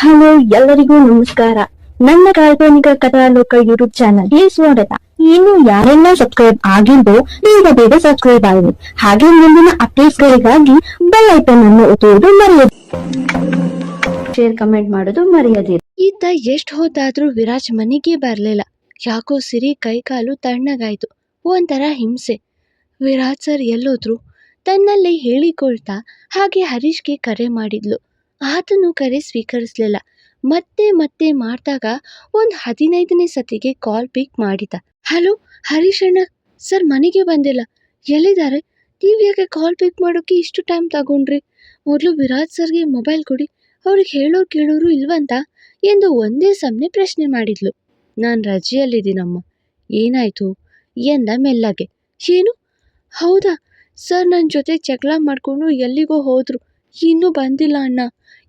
Hello, ಎಲ್ಲರಿಗೂ ನಮಸ್ಕಾರ. ನನ್ನ ಕಾಲ್ಪನಿಕ ಕಥಾಲೋಕ ಯೂಟ್ಯೂಬ್ ಚಾನಲ್ಗೆ ಸ್ವಾಗತ. ಇನ್ನು ಯಾರೆಲ್ಲ ಸಬ್ಸ್ಕ್ರೈಬ್ ಆಗಿದ್ದೋ ಬೇಗ ಬೇಗ ಸಬ್ಸ್ಕ್ರೈಬ್ ಆಗಿ ಹಾಗೆ ಮುಂದಿನ ಅಪ್ಡೇಟ್ಸ್ ಗಳಿಗಾಗಿ ಬೆಲ್ ಐಕನ್ ಅನ್ನು ಒತ್ತುವುದು ಮರೆಯದು. ಶೇರ್ ಕಮೆಂಟ್ ಮಾಡೋದು ಮರೆಯದಿರಿ. ಈತ ಎಷ್ಟು ಹೊತ್ತಾದ್ರೂ ವಿರಾಜ್ ಮನೆಗೆ ಬರಲಿಲ್ಲ. ಯಾಕೋ ಸಿರಿ ಕೈಕಾಲು ತಣ್ಣಗಾಯ್ತು. ಒಂಥರ ಹಿಂಸೆ. ವಿರಾಜ್ ಸರ್ ಎಲ್ಲೋದ್ರು ತನ್ನಲ್ಲಿ ಹೇಳಿಕೊಳ್ತಾ ಹಾಗೆ ಹರೀಶ್ಗೆ ಕರೆ ಮಾಡಿದ್ಲು. ಆತನು ಕರೆ ಸ್ವೀಕರಿಸಲಿಲ್ಲ. ಮತ್ತೆ ಮತ್ತೆ ಮಾಡಿದಾಗ ಒಂದು ಹದಿನೈದನೇ ಸತಿಗೆ ಕಾಲ್ ಪಿಕ್ ಮಾಡಿದ. ಹಲೋ ಹರೀಶಣ್ಣ ಸರ್, ಮನೆಗೆ ಬಂದಿಲ್ಲ. ಎಲ್ಲಿದ್ದಾರೆ? ನೀವು ಯಾಕೆ ಕಾಲ್ ಪಿಕ್ ಮಾಡೋಕ್ಕೆ ಇಷ್ಟು ಟೈಮ್ ತಗೊಂಡ್ರಿ? ಮೊದಲು ವಿರಾಜ್ ಸರ್ಗೆ ಮೊಬೈಲ್ ಕೊಡಿ. ಅವ್ರಿಗೆ ಹೇಳೋರು ಕೇಳೋರು ಇಲ್ವಂತ? ಎಂದು ಒಂದೇ ಸಮನೆ ಪ್ರಶ್ನೆ ಮಾಡಿದ್ಲು. ನಾನು ರಜೆಯಲ್ಲಿದ್ದೀನಮ್ಮ. ಏನಾಯ್ತು? ಎಂದ ಮೆಲ್ಲಗೆ. ಏನು? ಹೌದಾ. ಸರ್ ನನ್ನ ಜೊತೆ ಜಗಳ ಮಾಡಿಕೊಂಡು ಎಲ್ಲಿಗೋ ಹೋದ್ರು. ಇನ್ನೂ ಬಂದಿಲ್ಲ ಅಣ್ಣ.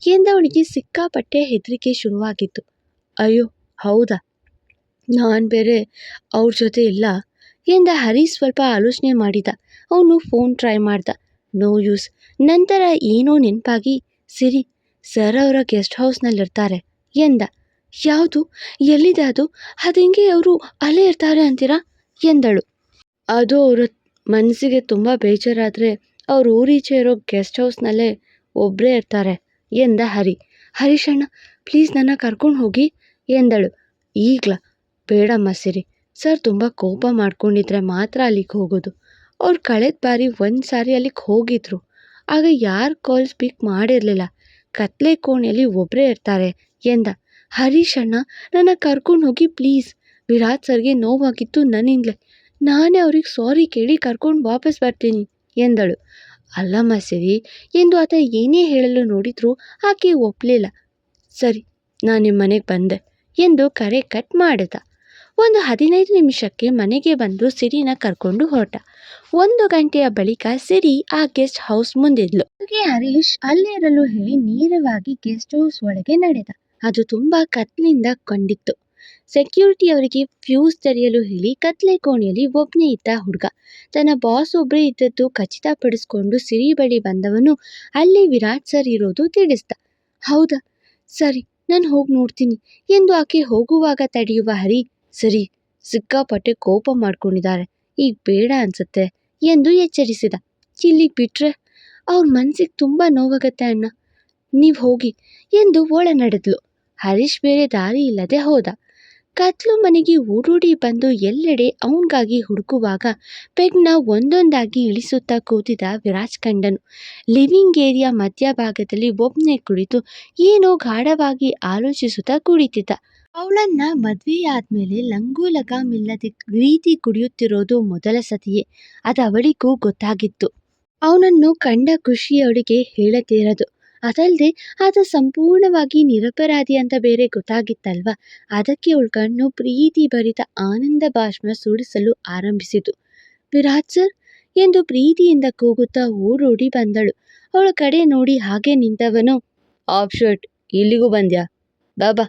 ಎಂದವನಿಗೆ ಸಿಕ್ಕಾಪಟ್ಟೆ ಹೆದರಿಕೆ ಶುರುವಾಗಿತ್ತು. ಅಯ್ಯೋ, ಹೌದಾ? ನಾನು ಬೇರೆ ಅವ್ರ ಜೊತೆ ಇಲ್ಲ ಎಂದ ಹರಿ ಸ್ವಲ್ಪ ಆಲೋಚನೆ ಮಾಡಿದ. ಅವನು ಫೋನ್ ಟ್ರೈ ಮಾಡ್ದ. No use. ನಂತರ ಏನೋ ನೆನಪಾಗಿ, ಸಿರಿ, ಸರ್ ಅವರ ಗೆಸ್ಟ್ ಹೌಸ್ನಲ್ಲಿರ್ತಾರೆ ಎಂದ. ಯಾವುದು? ಎಲ್ಲಿದೆ ಅದು? ಅದಂಗೆ ಅವರು ಅಲ್ಲೇ ಇರ್ತಾರೆ ಅಂತೀರಾ? ಎಂದಳು. ಅದು ಅವರ ಮನಸ್ಸಿಗೆ ತುಂಬ ಬೇಜಾರಾದರೆ ಅವ್ರ ಊರೀಚೆ ಇರೋ ಗೆಸ್ಟ್ ಹೌಸ್ನಲ್ಲೇ ಒಬ್ಬರೇ ಇರ್ತಾರೆ. ಎಂದ ಹರಿ. ಹರೀಶಣ್ಣ, ಪ್ಲೀಸ್ ನನ್ನ ಕರ್ಕೊಂಡು ಹೋಗಿ, ಎಂದಳು. ಈಗ್ಲ ಬೇಡಮ್ಮ ಸಿರಿ ಸರ್ ತುಂಬ ಕೋಪ ಮಾಡ್ಕೊಂಡಿದ್ರೆ ಮಾತ್ರ ಅಲ್ಲಿಗೆ ಹೋಗೋದು. ಅವ್ರು ಕಳೆದ ಬಾರಿ ಒಂದು ಸಾರಿ ಅಲ್ಲಿಗೆ ಹೋಗಿದ್ರು. ಆಗ ಯಾರು ಕಾಲ್ ಸ್ಪೀಕ್ ಮಾಡಿರಲಿಲ್ಲ. ಕತ್ಲೆ ಕೋಣೆಯಲ್ಲಿ ಒಬ್ಬರೇ ಇರ್ತಾರೆ ಎಂದ. ಹರೀಶಣ್ಣ, ನನ್ನ ಕರ್ಕೊಂಡು ಹೋಗಿ ಪ್ಲೀಸ್. ವಿರಾಟ್ ಸರ್ಗೆ ನೋವಾಗಿತ್ತು ನನ್ನಿಂದಲೇ. ನಾನೇ ಅವ್ರಿಗೆ ಸಾರಿ ಕೇಳಿ ಕರ್ಕೊಂಡು ವಾಪಸ್ ಬರ್ತೀನಿ, ಎಂದಳು. ಅಲ್ಲಮ್ಮ ಸಿರಿ ಎಂದು ಆತ ಏನೇ ಹೇಳಲು ನೋಡಿದರೂ ಆಕೆ ಒಪ್ಪಲಿಲ್ಲ ಸರಿ, ನಾನು ನಿಮ್ಮ ಮನೆಗೆ ಬಂದೆ, ಎಂದು ಕರೆ ಕಟ್ ಮಾಡಿದ. ಒಂದು ಹದಿನೈದು ನಿಮಿಷಕ್ಕೆ ಮನೆಗೆ ಬಂದು ಸಿರಿನ ಕರ್ಕೊಂಡು ಹೊರಟ. ಒಂದು ಗಂಟೆಯ ಬಳಿಕ ಸಿರಿ ಆ ಗೆಸ್ಟ್ ಹೌಸ್ ಮುಂದಿದ್ಲು. ಹರೀಶ್ ಅಲ್ಲೇ ಇರಲು ಹೇಳಿ ನೇರವಾಗಿ ಗೆಸ್ಟ್ ಹೌಸ್ ಒಳಗೆ ನಡೆದ. ಅದು ತುಂಬಾ ಕತ್ತಲಿಂದ ಕಂಡಿತ್ತು. ಸೆಕ್ಯೂರಿಟಿ ಅವರಿಗೆ ಫ್ಯೂಸ್ ತೆರೆಯಲು ಹೇಳಿ ಕತ್ಲೆ ಕೋಣೆಯಲ್ಲಿ ಒಬ್ಬನೇ ಇದ್ದ ಹುಡುಗ. ತನ್ನ ಬಾಸ್ ಒಬ್ಬರೇ ಇದ್ದದ್ದು ಖಚಿತಪಡಿಸಿಕೊಂಡು ಸಿರಿ ಬಳಿ ಬಂದವನು ಅಲ್ಲಿ ವಿರಾಟ್ ಸರ್ ಇರೋದು ತಿಳಿಸ್ದ. ಹೌದಾ? ಸರಿ, ನಾನು ಹೋಗಿ ನೋಡ್ತೀನಿ ಎಂದು ಆಕೆ ಹೋಗುವಾಗ ತಡೆಯುವ ಹರಿ, ಸರಿ, ಸಿಕ್ಕಾಪಟ್ಟೆ ಕೋಪ ಮಾಡ್ಕೊಂಡಿದ್ದಾರೆ, ಈಗ ಬೇಡ ಅನ್ಸುತ್ತೆ ಎಂದು ಎಚ್ಚರಿಸಿದ. ಇಲ್ಲಿಗೆ ಬಿಟ್ರೆ ಅವ್ರ ಮನಸ್ಸಿಗೆ ತುಂಬ ನೋವಾಗತ್ತೆ ಅಣ್ಣ. ನೀವು ಹೋಗಿ ಎಂದು ಒಳ ನಡೆದ್ಲು ಹರೀಶ್ ಬೇರೆ ದಾರಿ ಇಲ್ಲದೆ ಹೋದ. ಕತ್ಲು ಮನೆಗೆ ಓಡೋಡಿ ಬಂದು ಎಲ್ಲೆಡೆ ಅವನಿಗಾಗಿ ಹುಡುಕುವಾಗ ಪೆಗ್ನ ಒಂದೊಂದಾಗಿ ಇಳಿಸುತ್ತಾ ಕೂತಿದ್ದ ವಿರಾಜ್ ಕಂಡನು ಲಿವಿಂಗ್ ಏರಿಯಾ ಮಧ್ಯಭಾಗದಲ್ಲಿ ಒಬ್ಬನೇ ಕುಳಿತು ಏನೋ ಗಾಢವಾಗಿ ಆಲೋಚಿಸುತ್ತಾ ಕುಳಿತಿದ್ದ ಅವಳನ್ನ ಮದ್ವೆಯಾದ್ಮೇಲೆ ಲಂಗು ಲಗಾಮಿಲ್ಲದೆ ರೀತಿ ಕುಡಿಯುತ್ತಿರೋದು ಮೊದಲ ಸತಿಯೇ. ಅದು ಅವಳಿಗೂ ಗೊತ್ತಾಗಿತ್ತು. ಅವನನ್ನು ಕಂಡ ಖುಷಿ ಅವಳಿಗೆ ಹೇಳತೀರದು. ಅದಲ್ಲದೆ ಆತ ಸಂಪೂರ್ಣವಾಗಿ ನಿರಪರಾಧಿ ಅಂತ ಬೇರೆ ಗೊತ್ತಾಗಿತ್ತಲ್ವಾ? ಅದಕ್ಕೆ ಅವಳ ಪ್ರೀತಿ ಭರಿತ ಆನಂದ ಭಾಷ್ಮ ಸುಡಿಸಲು ಆರಂಭಿಸಿತು. ವಿರಾಜ್ ಸರ್, ಎಂದು ಪ್ರೀತಿಯಿಂದ ಕೂಗುತ್ತಾ ಓಡೋಡಿ ಬಂದಳು. ಅವಳ ಕಡೆ ನೋಡಿ ಹಾಗೆ ನಿಂತವನು ಆಫ್ ಶರ್ಟ್, ಇಲ್ಲಿಗೂ ಬಂದ್ಯಾ? ಬಾಬಾ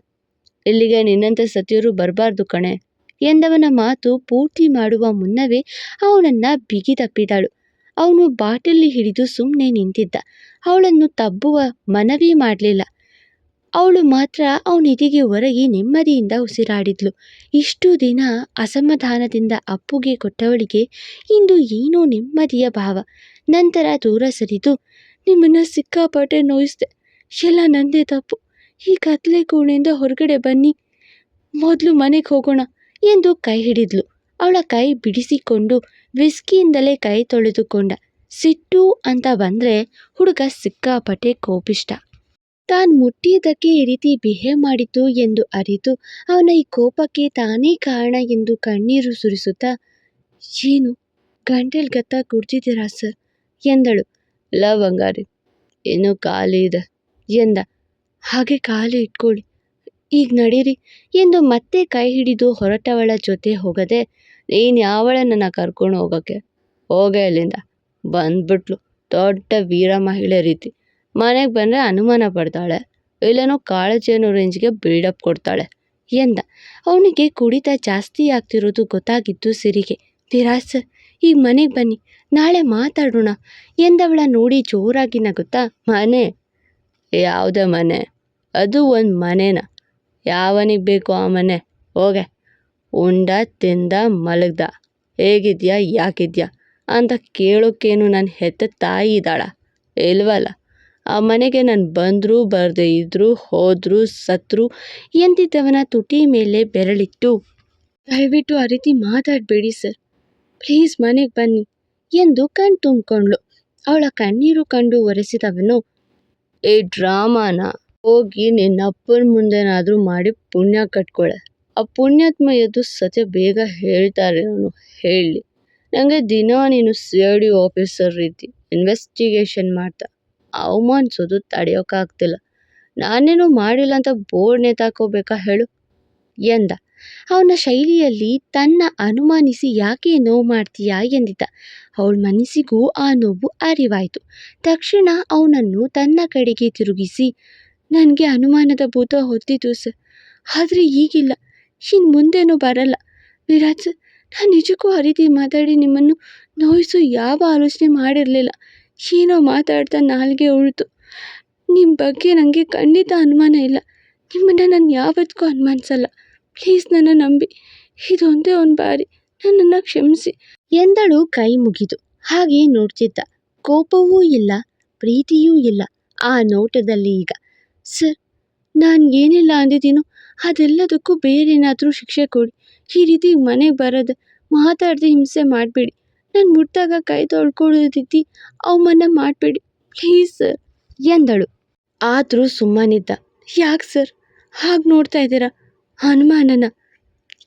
ಇಲ್ಲಿಗೆ ನಿನ್ನಂತೆ ಸತಿಯರು ಬರಬಾರ್ದು ಕಣೆ, ಎಂದವನ ಮಾತು ಪೂರ್ತಿ ಮಾಡುವ ಮುನ್ನವೇ ಅವನನ್ನ ಬಿಗಿದಪ್ಪಿದಳು ಅವನು ಬಾಟಲಿ ಹಿಡಿದು ಸುಮ್ಮನೆ ನಿಂತಿದ್ದ. ಅವಳನ್ನು ತಬ್ಬುವ ಮನವಿ ಮಾಡಲಿಲ್ಲ. ಅವಳು ಮಾತ್ರ ಅವನಿದಿಗೆ ಹೊರಗಿ ನೆಮ್ಮದಿಯಿಂದ ಉಸಿರಾಡಿದ್ಲು. ಇಷ್ಟು ದಿನ ಅಸಮಾಧಾನದಿಂದ ಅಪ್ಪುಗೆ ಕೊಟ್ಟವಳಿಗೆ ಇಂದು ಏನೋ ನೆಮ್ಮದಿಯ ಭಾವ. ನಂತರ ದೂರ ಸರಿದು, ನಿಮ್ಮನ್ನು ಸಿಕ್ಕಾಪಟ್ಟೆ ನೋಯಿಸ್ದೆ. ಎಲ್ಲ ನಂದೇ ತಪ್ಪು. ಈ ಕತ್ಲೆ ಕೋಣೆಯಿಂದ ಹೊರಗಡೆ ಬನ್ನಿ. ಮೊದಲು ಮನೆಗೆ ಹೋಗೋಣ ಎಂದು ಕೈ ಹಿಡಿದ್ಲು. ಅವಳ ಕೈ ಬಿಡಿಸಿಕೊಂಡು ವಿಸ್ಕಿಯಿಂದಲೇ ಕೈ ತೊಳೆದುಕೊಂಡ. ಸಿಟ್ಟು ಅಂತ ಬಂದರೆ ಹುಡುಗ ಸಿಕ್ಕಾಪಟ್ಟೆ ಕೋಪಿಷ್ಟ ತಾನು ಮುಟ್ಟಿದ್ದಕ್ಕೆ ಈ ರೀತಿ ಬಿಹೇವ್ ಮಾಡಿತು ಎಂದು ಅರಿತು ಅವನ ಈ ಕೋಪಕ್ಕೆ ತಾನೇ ಕಾರಣ ಎಂದು ಕಣ್ಣೀರು ಸುರಿಸುತ್ತಾ, ಏನು, ಗಂಟೆಲ್ ಗತ್ತ ಕುಡ್ದಿದ್ದೀರಾ ಸರ್? ಎಂದಳು. ಲವಂಗಾರಿ ಬಂಗಾರಿ ಇನ್ನೂ ಖಾಲಿ ಇದೆ, ಎಂದ. ಹಾಗೆ ಖಾಲಿ ಇಟ್ಕೊಳ್ಳಿ, ಈಗ ನಡೀರಿ, ಎಂದು ಮತ್ತೆ ಕೈ ಹಿಡಿದು ಹೊರಟವಳ ಜೊತೆ ಹೋಗದೆ, ನೀನು ಯಾವಳನ್ನ ಕರ್ಕೊಂಡು ಹೋಗೋಕ್ಕೆ? ಹೋಗೆ ಅಲ್ಲಿಂದ ಬಂದ್ಬಿಟ್ಲು. ದೊಡ್ಡ ವೀರ ಮಹಿಳೆ ರೀತಿ. ಮನೆಗೆ ಬಂದರೆ ಅನುಮಾನ ಪಡ್ತಾಳೆ. ಇಲ್ಲೇನೋ ಕಾಳಜಿಯನ್ನು ರೇಂಜ್ಗೆ ಬಿಲ್ಡಪ್ ಕೊಡ್ತಾಳೆ. ಎಂದ, ಅವನಿಗೆ ಕುಡಿತ ಜಾಸ್ತಿ ಆಗ್ತಿರೋದು ಗೊತ್ತಾಗಿದ್ದು ಸಿರಿಗೆ. ವಿರಾಜ್ ಸರ್, ಈಗ ಮನೆಗೆ ಬನ್ನಿ. ನಾಳೆ ಮಾತಾಡೋಣ. ಎಂದವಳ ನೋಡಿ ಜೋರಾಗಿ ನಗುತ್ತಾ, ಮನೆ? ಯಾವುದೇ ಮನೆ. ಅದು ಒಂದು ಮನೆನ. ಯಾವನಿಗೆ ಬೇಕು ಆ ಮನೆ? ಹೋಗೆ. ಉಂಡ, ತಿಂದ, ಮಲಗ್ದ. ಹೇಗಿದ್ಯಾ, ಯಾಕಿದ್ಯಾ? ಅಂತ ಕೇಳೋಕ್ಕೇನು ನನ್ನ ಹೆತ್ತ ತಾಯಿ ಇದ್ದಾಳ? ಇಲ್ವಲ್ಲ. ಆ ಮನೆಗೆ ನಾನು ಬಂದರೂ, ಬರದೇ ಇದ್ದರೂ ಹೋದರೂ, ಸತ್ರು ಎಂದಿದ್ದವನ ತುಟಿ ಮೇಲೆ ಬೆರಳಿತ್ತು ದಯವಿಟ್ಟು ಆ ರೀತಿ ಮಾತಾಡಬೇಡಿ ಸರ್. ಪ್ಲೀಸ್ ಮನೆಗೆ ಬನ್ನಿ ಎಂದು ಕಣ್ ತುಂಬಿಕೊಂಡ್ಳು. ಅವಳ ಕಣ್ಣೀರು ಕಂಡು ಒರೆಸಿದವನು, ಏ ಡ್ರಾಮಾನ, ಹೋಗಿ ನಿನ್ನ ಅಪ್ಪನ ಮುಂದೆನಾದರೂ ಮಾಡಿ ಪುಣ್ಯ ಕಟ್ಕೊಳ್ಳೆ ಆ ಪುಣ್ಯಾತ್ಮ ಎದ್ದು ಸತ್ಯ ಬೇಗ ಹೇಳ್ತಾರೆ ಅವನು ಹೇಳಿ. ನನಗೆ ದಿನ ನೀನು ಸಿ ಐ ಡಿ ಆಫೀಸರ್ ರೀತಿ ಇನ್ವೆಸ್ಟಿಗೇಷನ್ ಮಾಡ್ತಾ. ಅವಮಾನಿಸೋದು ತಡೆಯೋಕ್ಕಾಗ್ತಿಲ್ಲ ನಾನೇನು ಮಾಡಿಲ್ಲ ಅಂತ ಬೋರ್ಡ್ ನೇತಾಕೋಬೇಕಾ ಹೇಳು? ಎಂದ. ಅವನ ಶೈಲಿಯಲ್ಲಿ ತನ್ನ ಅನುಮಾನಿಸಿ ಯಾಕೆ ನೋವು ಮಾಡ್ತೀಯಾ ಎಂದಿದ್ದ. ಅವಳ ಮನಸ್ಸಿಗೂ ಆ ನೋವು ಅರಿವಾಯಿತು. ತಕ್ಷಣ ಅವನನ್ನು ತನ್ನ ಕಡೆಗೆ ತಿರುಗಿಸಿ, ನನಗೆ ಅನುಮಾನದ ಭೂತ ಹೊತ್ತಿತು ಸರ್. ಆದರೆ ಈಗಿಲ್ಲ. ಇನ್ನು ಮುಂದೇನೂ ಬರಲ್ಲ. ವಿರಾಜ್ ನಾನು ನಿಜಕ್ಕೂ ಆ ರೀತಿ ಮಾತಾಡಿ ನಿಮ್ಮನ್ನು ನೋಯಿಸೋ, ಯಾವ ಆಲೋಚನೆ ಮಾಡಿರಲಿಲ್ಲ. ಏನೋ ಮಾತಾಡ್ತಾ ನಾಲ್ಗೆ ಉಳಿತು. ನಿಮ್ಮ ಬಗ್ಗೆ ನನಗೆ ಖಂಡಿತ ಅನುಮಾನ ಇಲ್ಲ. ನಿಮ್ಮನ್ನು ನಾನು ಯಾವತ್ತಿಗೂ ಅನುಮಾನಿಸಲ್ಲ. ಪ್ಲೀಸ್ ನನ್ನ ನಂಬಿ. ಇದೊಂದೇ ಒಂದು ಬಾರಿ. ನನ್ನನ್ನು ಕ್ಷಮಿಸಿ. ಎಂದಳು ಕೈ ಮುಗಿದು. ಹಾಗೆ ನೋಡ್ತಿದ್ದ. ಕೋಪವೂ ಇಲ್ಲ, ಪ್ರೀತಿಯೂ ಇಲ್ಲ ಆ ನೋಟದಲ್ಲಿ ಈಗ. ಸರ್, ನಾನು ಏನೆಲ್ಲ ಅಂದಿದ್ದೀನೋ ಅದೆಲ್ಲದಕ್ಕೂ ಬೇರೇನಾದರೂ ಶಿಕ್ಷೆ ಕೊಡಿ. ಈ ರೀತಿ ಮನೆಗೆ ಬರೋದು ಮಾತಾಡದೆ ಹಿಂಸೆ ಮಾಡಬೇಡಿ. ನಾನು ಮುಟ್ಟಿದಾಗ ಕೈ ತೊಳ್ಕೊಳ್ಳೋದಿದ್ದು ಅವಮಾನ ಮಾಡಬೇಡಿ. Please sir. ಎಂದಳು. ಆದರೂ ಸುಮ್ಮನಿದ್ದ. ಯಾಕೆ ಸರ್? ಹಾಗೆ ನೋಡ್ತಾ ಇದ್ದೀರಾ? ಅನುಮಾನನ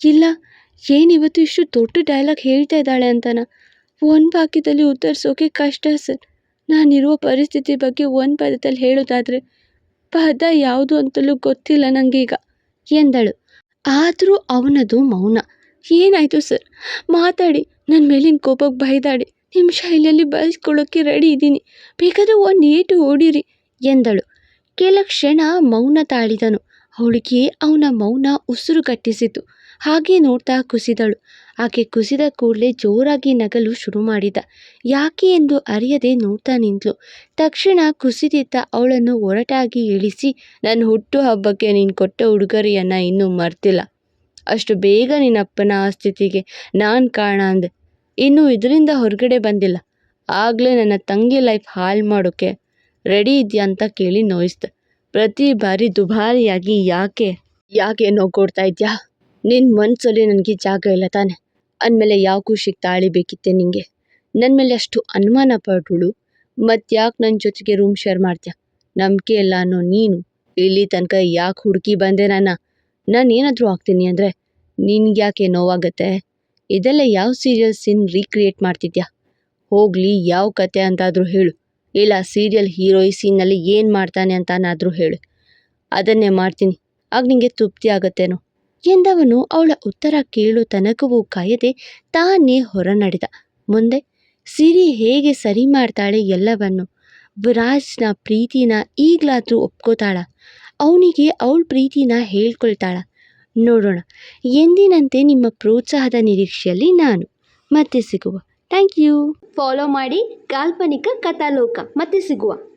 ಇಲ್ಲ, ಏನಿವತ್ತು ಇಷ್ಟು ದೊಡ್ಡ ಡೈಲಾಗ್ ಹೇಳ್ತಾ ಇದ್ದಾಳೆ ಅಂತನ? ಒಂದು ವಾಕ್ಯದಲ್ಲಿ ಉತ್ತರಿಸೋಕೆ ಕಷ್ಟ ಸರ್. ನಾನಿರುವ ಪರಿಸ್ಥಿತಿ ಬಗ್ಗೆ ಒಂದು ಪದದಲ್ಲಿ ಹೇಳೋದಾದರೆ, ಪದ ಯಾವುದು ಅಂತಲೂ ಗೊತ್ತಿಲ್ಲ ನನಗೀಗ ಎಂದಳು. ಆದರೂ ಅವನದು ಮೌನ. ಏನಾಯಿತು ಸರ್? ಮಾತಾಡಿ. ನನ್ನ ಮೇಲಿನ ಕೋಪಕ್ಕೆ ಬೈದಾಡಿ. ನಿಮ್ಮ ಶೈಲಿಯಲ್ಲಿ ಬಳಸ್ಕೊಳ್ಳೋಕ್ಕೆ ರೆಡಿ ಇದ್ದೀನಿ. ಬೇಕಾದ್ರೆ ಒಂದು ಏಟು ಓಡಿರಿ ಎಂದಳು. ಕೆಲ ಕ್ಷಣ ಮೌನ ತಾಳಿದನು. ಅವಳಿಗೆ ಅವನ ಮೌನ ಉಸಿರು ಕಟ್ಟಿಸಿತು. ಹಾಗೆ ನೋಡ್ತಾ ಕುಸಿದಳು. ಆಕೆ ಕುಸಿದ ಕೂಡಲೇ ಜೋರಾಗಿ ನಗಲು ಶುರು ಮಾಡಿದ. ಯಾಕೆ ಎಂದು ಅರಿಯದೆ ನೋಡ್ತಾ ನಿಂತಳು ತಕ್ಷಣ ಕುಸಿದಿದ್ದ ಅವಳನ್ನು ಒರಟಾಗಿ ಇಳಿಸಿ, ನನ್ನ ಹುಟ್ಟು ಹಬ್ಬಕ್ಕೆ ನೀನು ಕೊಟ್ಟ ಉಡುಗೊರೆಯನ್ನು ಇನ್ನೂ ಮರ್ತಿಲ್ಲ ಅಷ್ಟು ಬೇಗ ನಿನ್ನಪ್ಪನ ಆ ಸ್ಥಿತಿಗೆ ನಾನು ಕಾರಣ ಅಂದೆ. ಇನ್ನೂ ಇದರಿಂದ ಹೊರಗಡೆ ಬಂದಿಲ್ಲ. ಆಗಲೇ ನನ್ನ ತಂಗಿ ಲೈಫ್ ಹಾಳು ಮಾಡೋಕ್ಕೆ ರೆಡಿ ಇದೆಯಾ ಅಂತ ಕೇಳಿ ನೋಯಿಸ್ದೆ. ಪ್ರತಿ ಬಾರಿ ದುಬಾರಿಯಾಗಿ ಯಾಕೆ ಯಾಕೆ ನೋವು ಕೊಡ್ತಾ ಇದೆಯಾ? ನಿನ್ನ ಮನಸ್ಸಲ್ಲಿ ನನಗೆ ಜಾಗ ಇಲ್ಲ ತಾನೆ. ಅಂದಮೇಲೆ ಯಾವ ಖುಷಿಗೆ ತಾಳಿ ಬೇಕಿತ್ತೆ ನಿನಗೆ ನನ್ನ ಮೇಲೆ ಅಷ್ಟು ಅನುಮಾನ ಪಟ್ಟಳು ಮತ್ತ್ಯಾಕೆ ನನ್ನ ಜೊತೆಗೆ ರೂಮ್ ಶೇರ್ ಮಾಡ್ತೀಯ? ನಂಬಿಕೆ ಇಲ್ಲ ಅನ್ನೋ ನೀನು. ಇಲ್ಲಿ ತನಕ ಯಾಕೆ ಹುಡುಕಿ ಬಂದೆ ನಾನು? ನಾನೇನಾದರೂ ಆಗ್ತೀನಿ ಅಂದರೆ ನಿನ್ಗೆ ಯಾಕೆ ನೋವಾಗತ್ತೆ? ಇದೆಲ್ಲ ಯಾವ ಸೀರಿಯಲ್ ಸೀನ್ ರೀಕ್ರಿಯೇಟ್ ಮಾಡ್ತಿದ್ಯಾ? ಹೋಗಲಿ, ಯಾವ ಕತೆ ಅಂತಾದರೂ ಹೇಳು. ಇಲ್ಲ ಸೀರಿಯಲ್ ಹೀರೋಯಿ ಸೀನಲ್ಲಿ ಏನು ಮಾಡ್ತಾನೆ ಅಂತಾನಾದರೂ ಹೇಳು. ಅದನ್ನೇ ಮಾಡ್ತೀನಿ. ಆಗ ನಿಂಗೆ ತೃಪ್ತಿ ಆಗತ್ತೇನೋ? ಎಂದವನು ಅವಳ ಉತ್ತರ ಕೇಳು ತನಕವೂ ಕಾಯದೆ ತಾನೇ ಹೊರ ನಡೆದ ಮುಂದೆ, ಸಿರಿ ಹೇಗೆ ಸರಿ ಮಾಡ್ತಾಳೆ ಎಲ್ಲವನ್ನು. ವಿರಾಜ್ನ ಪ್ರೀತಿನ ಈಗಲಾದರೂ ಒಪ್ಕೋತಾಳ. ಅವನಿಗೆ ಅವಳ ಪ್ರೀತಿನ ಹೇಳ್ಕೊಳ್ತಾಳ. ನೋಡೋಣ, ಎಂದಿನಂತೆ ನಿಮ್ಮ ಪ್ರೋತ್ಸಾಹದ ನಿರೀಕ್ಷೆಯಲ್ಲಿ ನಾನು. ಮತ್ತೆ ಸಿಗುವ. Thank you. ಫಾಲೋ ಮಾಡಿ ಕಾಲ್ಪನಿಕ ಕಥಾಲೋಕ. ಮತ್ತೆ ಸಿಗುವ.